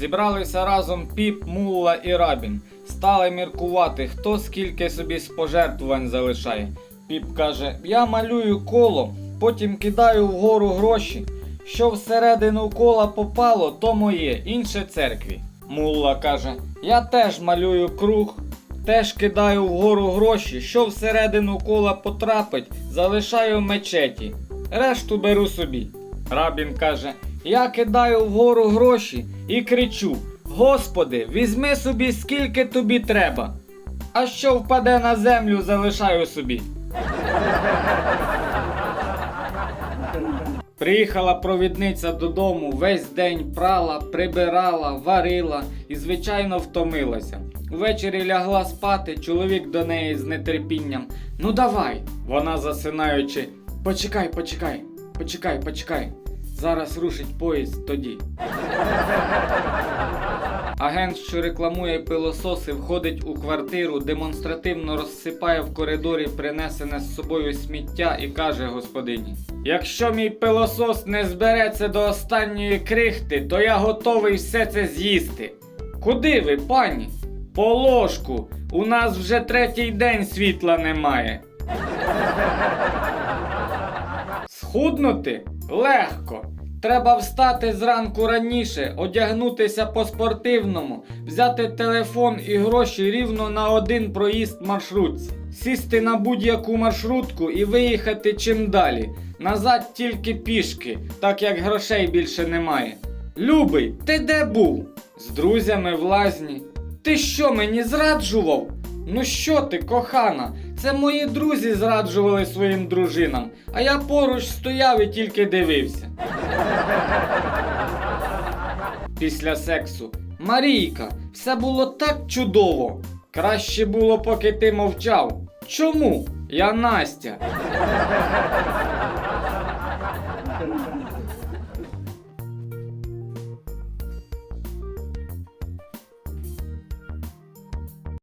Зібралися разом піп, мулла і рабін. Стали міркувати, хто скільки собі з пожертвувань залишає. Піп каже: Я малюю коло, потім кидаю вгору гроші. Що всередину кола попало, то моє, інше церкві. Мулла каже: Я теж малюю круг, теж кидаю вгору гроші, що всередину кола потрапить, залишаю в мечеті. Решту беру собі. Рабін каже: Я кидаю вгору гроші і кричу: Господи, візьми собі скільки тобі треба. А що впаде на землю, залишаю собі. Приїхала провідниця додому, весь день прала, прибирала, варила і, звичайно, втомилася. Увечері лягла спати, чоловік до неї з нетерпінням. Ну давай. Вона засинаючи. Почекай, почекай, почекай, почекай. Зараз рушить поїзд тоді. Агент, що рекламує пилососи, входить у квартиру, демонстративно розсипає в коридорі принесене з собою сміття і каже господині: Якщо мій пилосос не збереться до останньої крихти, то я готовий все це з'їсти. Куди ви, пані? По ложку. У нас вже третій день світла немає. Схуднути легко. Треба встати зранку раніше, одягнутися по-спортивному, взяти телефон і гроші рівно на один проїзд маршрутці, сісти на будь-яку маршрутку і виїхати чим далі. Назад тільки пішки, так як грошей більше немає. Любий, ти де був? З друзями в лазні. Ти що мені зраджував? Ну що ти, кохана? Це мої друзі зраджували своїм дружинам, а я поруч стояв і тільки дивився. Після сексу. Марійка, все було так чудово. Краще було, поки ти мовчав. Чому? Я Настя.